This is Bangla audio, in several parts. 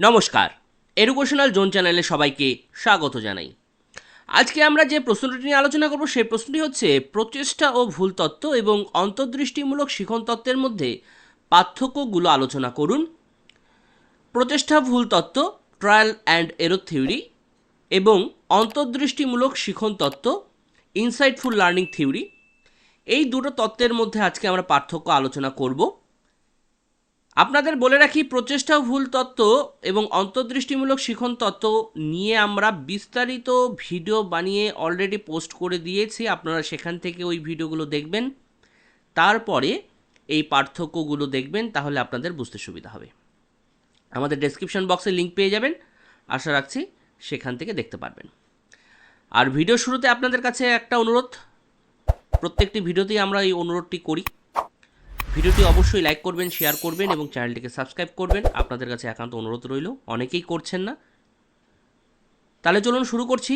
নমস্কার। এডুকেশনাল জোন চ্যানেলে সবাইকে স্বাগত জানাই। আজকে আমরা যে প্রশ্নটি নিয়ে আলোচনা করব, সেই প্রশ্নটি হচ্ছে, প্রচেষ্টা ও ভুল তত্ত্ব এবং অন্তর্দৃষ্টিমূলক শিখন তত্ত্বের মধ্যে পার্থক্যগুলো আলোচনা করুন। প্রচেষ্টা, ভুল তত্ত্ব ট্রায়াল অ্যান্ড এরো থিওরি এবং অন্তর্দৃষ্টিমূলক শিখন তত্ত্ব ইনসাইটফুল লার্নিং থিওরি এই দুটো তত্ত্বের মধ্যে আজকে আমরা পার্থক্য আলোচনা করব। আপনাদের বলে রাখি, প্রচেষ্টা ভুল তত্ত্ব এবং অন্তর্দৃষ্টিমূলক শিখন তত্ত্ব নিয়ে আমরা বিস্তারিত ভিডিও বানিয়ে অলরেডি পোস্ট করে দিয়েছি। আপনারা সেখান থেকে ওই ভিডিওগুলো দেখবেন। তারপরে এই পার্থক্যগুলো দেখবেন, তাহলে আপনাদের বুঝতে সুবিধা হবে। আমাদের ডেসক্রিপশন বক্সে লিঙ্ক পেয়ে যাবেন। আশা রাখছি সেখান থেকে দেখতে পারবেন। আর ভিডিও শুরুতে আপনাদের কাছে একটা অনুরোধ। প্রত্যেকটি ভিডিওতেই আমরা এই অনুরোধটি করি। ভিডিওটি অবশ্যই লাইক করবেন, শেয়ার করবেন এবং চ্যানেলটিকে সাবস্ক্রাইব করবেন। আপনাদের কাছে একান্ত অনুরোধ রইল, অনেকেই করছেন না। তাহলে চলুন শুরু করছি।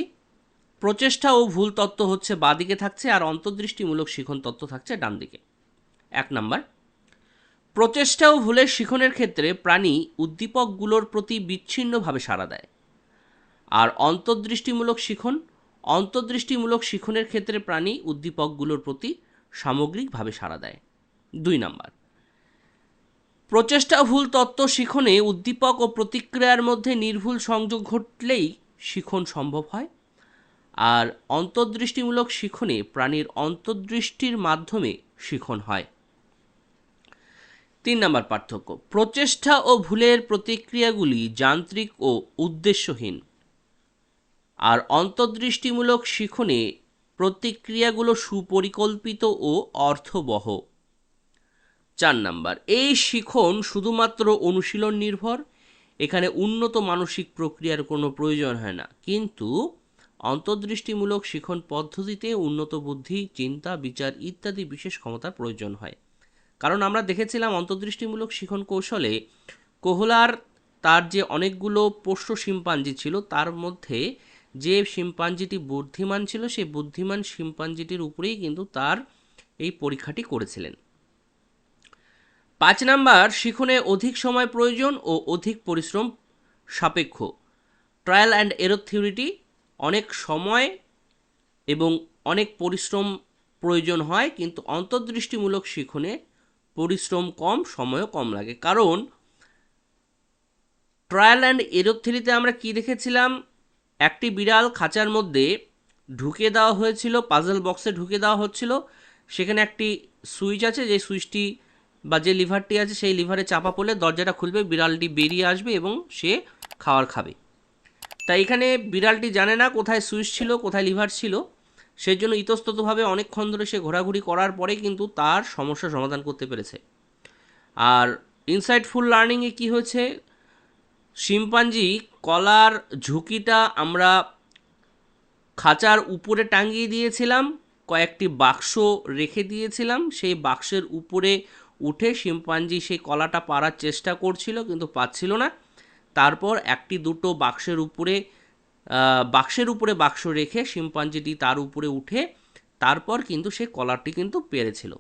প্রচেষ্টা ও ভুল তত্ত্ব হচ্ছে বাদিকে থাকছে আর অন্তর্দৃষ্টিমূলক শিখন তত্ত্ব থাকছে ডান দিকে এক নাম্বার, প্রচেষ্টা ও ভুলের শিখনের ক্ষেত্রে প্রাণী উদ্দীপকগুলোর প্রতি বিচ্ছিন্নভাবে সাড়া দেয়। আর অন্তর্দৃষ্টিমূলক শিখন, অন্তর্দৃষ্টিমূলক শিখনের ক্ষেত্রে প্রাণী উদ্দীপকগুলোর প্রতি সামগ্রিকভাবে সাড়া দেয়। দুই নাম্বার। প্রচেষ্টা, ভুল তত্ত্ব, শিখনে উদ্দীপক ও প্রতিক্রিয়ার মধ্যে নির্ভুল সংযোগ ঘটলেই শিখন সম্ভব হয়। আর অন্তর্দৃষ্টিমূলক শিখনে প্রাণীর অন্তর্দৃষ্টির মাধ্যমে শিখন হয়। তিন নম্বর পার্থক্য, প্রচেষ্টা ও ভুলের প্রতিক্রিয়াগুলি যান্ত্রিক ও উদ্দেশ্যহীন। আর অন্তর্দৃষ্টিমূলক শিখনে প্রতিক্রিয়াগুলো সুপরিকল্পিত ও অর্থবহ। চার নাম্বার। এই শিখন শুধুমাত্র অনুশীলন নির্ভর, এখানে উন্নত মানসিক প্রক্রিয়ার কোনো প্রয়োজন হয় না। কিন্তু অন্তর্দৃষ্টিমূলক শিখন পদ্ধতিতে উন্নত বুদ্ধি, চিন্তা, বিচার ইত্যাদি বিশেষ ক্ষমতার প্রয়োজন হয়। কারণ আমরা দেখেছিলাম অন্তর্দৃষ্টিমূলক শিখন কৌশলে কোহলার তার যে অনেকগুলো পোষ্য শিম্পাঞ্জি ছিল, তার মধ্যে যে শিম্পাঞ্জিটি বুদ্ধিমান ছিল, সেই বুদ্ধিমান শিম্পাঞ্জিটির উপরেই কিন্তু তার এই পরীক্ষাটি করেছিলেন। পাঁচ নাম্বার, শিখনে অধিক সময় প্রয়োজন ও অধিক পরিশ্রম সাপেক্ষ। ট্রায়াল অ্যান্ড এরো থিওরিটি, অনেক সময় এবং অনেক পরিশ্রম প্রয়োজন হয়, কিন্তু অন্তর্দৃষ্টিমূলক শিখনে পরিশ্রম কম, সময়ও কম লাগে। কারণ, ট্রায়াল অ্যান্ড এরো থিওরিতে আমরা কি দেখেছিলাম? একটি বিড়াল খাঁচার মধ্যে ঢুকে দেওয়া হয়েছিল, পাজল বক্সে ঢুকে দেওয়া হচ্ছিল। সেখানে একটি সুইচ আছে, যে সুইচটি বা যে লিভারটি আছে সেই লিভারে চাপা পড়লে দরজাটা খুলবে, বিড়ালটি বেরিয়ে আসবে এবং সে খাওয়ার খাবে। তাই এখানে বিড়ালটি জানে না কোথায় সুইচ ছিল, কোথায় লিভার ছিল। সেই জন্য ইতস্ততভাবে অনেকক্ষণ ধরে সে ঘোরাঘুরি করার পরে কিন্তু তার সমস্যা সমাধান করতে পেরেছে। আর ইনসাইটফুল লার্নিংয়ে কি হয়েছে? শিম্পাঞ্জি কলার ঝুঁকিটা আমরা খাঁচার উপরে টাঙিয়ে দিয়েছিলাম, কয়েকটি বাক্স রেখে দিয়েছিলাম। সেই বাক্সের উপরে উঠে শিম্পাঞ্জি সেই কলাটা পারার চেষ্টা করছিল, কিন্তু পাচ্ছিল না। তারপর একটি দুটো বাক্সের উপরে বাক্সের উপরে বাক্স রেখে শিম্পাঞ্জিটি তার উপরে উঠে তারপর কিন্তু সে কলারটি কিন্তু পেরেছিল।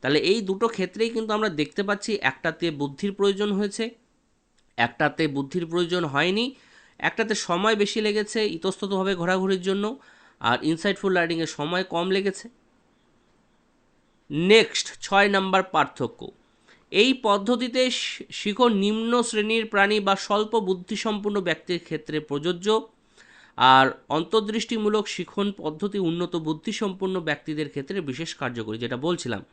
তাহলে এই দুটো ক্ষেত্রেই কিন্তু আমরা দেখতে পাচ্ছি একটাতে বুদ্ধির প্রয়োজন হয়েছে, একটাতে বুদ্ধির প্রয়োজন হয়নি, একটাতে সময় বেশি লেগেছে ইতস্ততভাবে ঘোরাঘুরির জন্য, আর ইনসাইটফুল লার্নিংয়ে সময় কম লেগেছে। নেক্সট ছয় নাম্বার পার্থক্য। এই পদ্ধতিতে শিখন নিম্ন শ্রেণির প্রাণী বা স্বল্প বুদ্ধিসম্পন্ন ব্যক্তির ক্ষেত্রে প্রযোজ্য আর অন্তর্দৃষ্টিমূলক শিখন পদ্ধতি উন্নত বুদ্ধিসম্পন্ন ব্যক্তিদের ক্ষেত্রে বিশেষ কার্যকরী, যেটা বলছিলাম।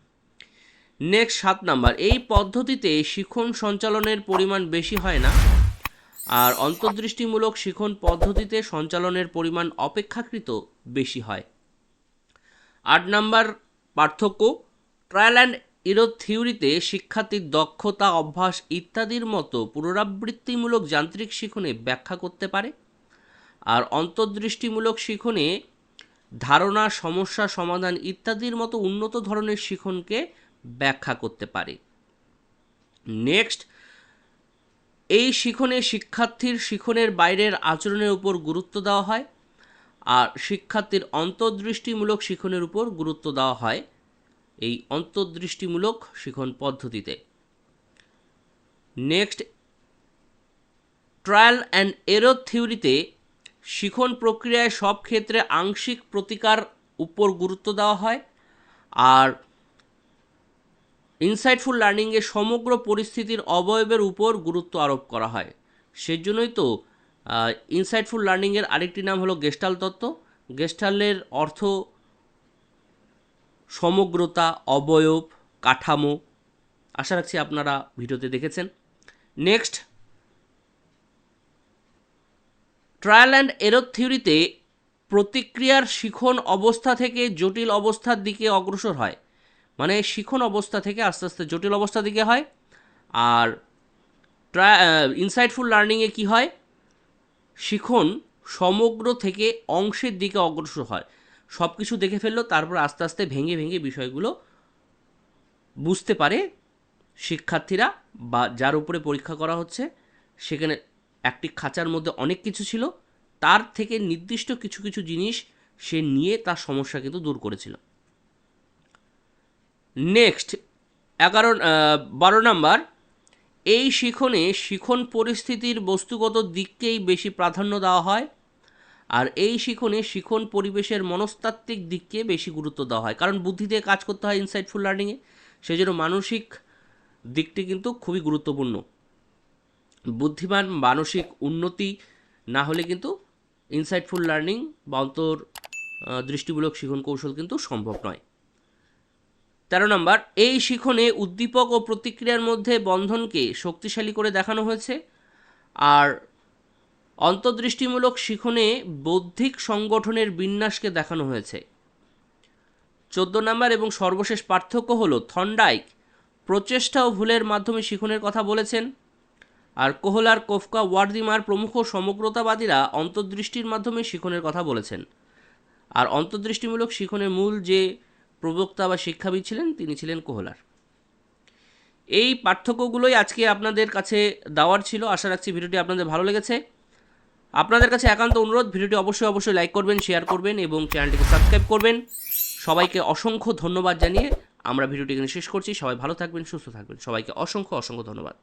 নেক্সট সাত নাম্বার। এই পদ্ধতিতে শিখন সঞ্চালনের পরিমাণ বেশি হয় না আর অন্তর্দৃষ্টিমূলক শিখন পদ্ধতিতে সঞ্চালনের পরিমাণ অপেক্ষাকৃত বেশি হয়। আট নাম্বার পার্থক্য। ট্রায়াল অ্যান্ড ইরো থিওরিতে শিক্ষার্থীর দক্ষতা, অভ্যাস ইত্যাদির মতো পুনরাবৃত্তিমূলক যান্ত্রিক শিখনে ব্যাখ্যা করতে পারে। আর অন্তর্দৃষ্টিমূলক শিখনে ধারণা, সমস্যা, সমাধান ইত্যাদির মতো উন্নত ধরনের শিখনকে ব্যাখ্যা করতে পারে। নেক্সট, এই শিখনে শিক্ষার্থীর শিখনের বাইরের আচরণের উপর গুরুত্ব দেওয়া হয়। আর শিক্ষার্থীর অন্তর্দৃষ্টিমূলক শিখনের উপর গুরুত্ব দেওয়া হয়। এই অন্তর্দৃষ্টিমূলক শিখন পদ্ধতিতে। নেক্সট ট্রায়াল অ্যান্ড এরর থিওরিতে শিখন প্রক্রিয়ায় সব ক্ষেত্রে আংশিক প্রতিকার উপর গুরুত্ব দেওয়া হয় আর ইনসাইটফুল লার্নিংয়ে সমগ্র পরিস্থিতির অবয়বের উপর গুরুত্ব আরোপ করা হয়। সেজন্যই তো ইনসাইটফুল লার্নিংয়ের আরেকটি নাম হলো গেস্টাল তত্ত্ব। গেস্টালের অর্থ সমগ্রতা, অবয়ব, কাঠামো। আশা রাখছি আপনারা ভিডিওতে দেখেছেন। নেক্সট ট্রায়াল অ্যান্ড এরর থিওরিতে প্রতিক্রিয়ার শিখন অবস্থা থেকে জটিল অবস্থার দিকে অগ্রসর হয়। মানে শিখন অবস্থা থেকে আস্তে আস্তে জটিল অবস্থার দিকে হয়। আর ট্রা ইনসাইটফুল লার্নিংয়ে কি হয়? শিখন সমগ্র থেকে অংশের দিকে অগ্রসর হয়। সব কিছু দেখে ফেলল, তারপর আস্তে আস্তে ভেঙে ভেঙে বিষয়গুলো বুঝতে পারে শিক্ষার্থীরা বা যার উপরে পরীক্ষা করা হচ্ছে। সেখানে একটি খাঁচার মধ্যে অনেক কিছু ছিল। তার থেকে নির্দিষ্ট কিছু কিছু জিনিস সে নিয়ে তার সমস্যা কিন্তু দূর করেছিল। নেক্সট, এগারো বারো নাম্বার, এই শিখনে শিখন পরিস্থিতির বস্তুগত দিককেই বেশি প্রাধান্য দেওয়া হয়। আর এই শিখনে শিখন পরিবেশের মনস্তাত্ত্বিক দিককে বেশি গুরুত্ব দেওয়া হয়। কারণ বুদ্ধি দিয়ে কাজ করতে হয় ইনসাইটফুল লার্নিংয়ে সেই জন্য মানসিক দিকটি কিন্তু খুবই গুরুত্বপূর্ণ। বুদ্ধিমান মানসিক উন্নতি না হলে কিন্তু ইনসাইটফুল লার্নিং বা অন্তর দৃষ্টিমূলক শিখন কৌশল কিন্তু সম্ভব নয়। তেরো নম্বর, এই শিখনে উদ্দীপক ও প্রতিক্রিয়ার মধ্যে বন্ধনকে শক্তিশালী করে দেখানো হয়েছে। আর অন্তর্দৃষ্টিমূলক শিখনে বৌদ্ধিক সংগঠনের বিন্যাসকে দেখানো হয়েছে। চোদ্দ নম্বর এবং সর্বশেষ পার্থক্য হল থন্ডাইক প্রচেষ্টা ও ভুলের মাধ্যমে শিখনের কথা বলেছেন আর কোহলার কোফকা ওয়ার্দিমার প্রমুখ সমগ্রতাবাদীরা অন্তর্দৃষ্টির মাধ্যমে শিখনের কথা বলেছেন। আর অন্তর্দৃষ্টিমূলক শিখনের মূল যে প্রবক্তা বা শিক্ষাবিদ ছিলেন, তিনি ছিলেন কোহলার এই পার্থক্যগুলোই আজকে আপনাদের কাছে দেওয়ার ছিল। আশা রাখছি ভিডিওটি আপনাদের ভালো লেগেছে। আপনাদের কাছে একান্ত অনুরোধ, ভিডিওটি অবশ্যই অবশ্যই লাইক করবেন শেয়ার করবেন এবং চ্যানেলটিকে সাবস্ক্রাইব করবেন। সবাইকে অসংখ্য ধন্যবাদ জানিয়ে আমরা ভিডিওটি এখানে শেষ করছি। সবাই ভালো থাকবেন, সুস্থ থাকবেন। সবাইকে অসংখ্য অসংখ্য ধন্যবাদ।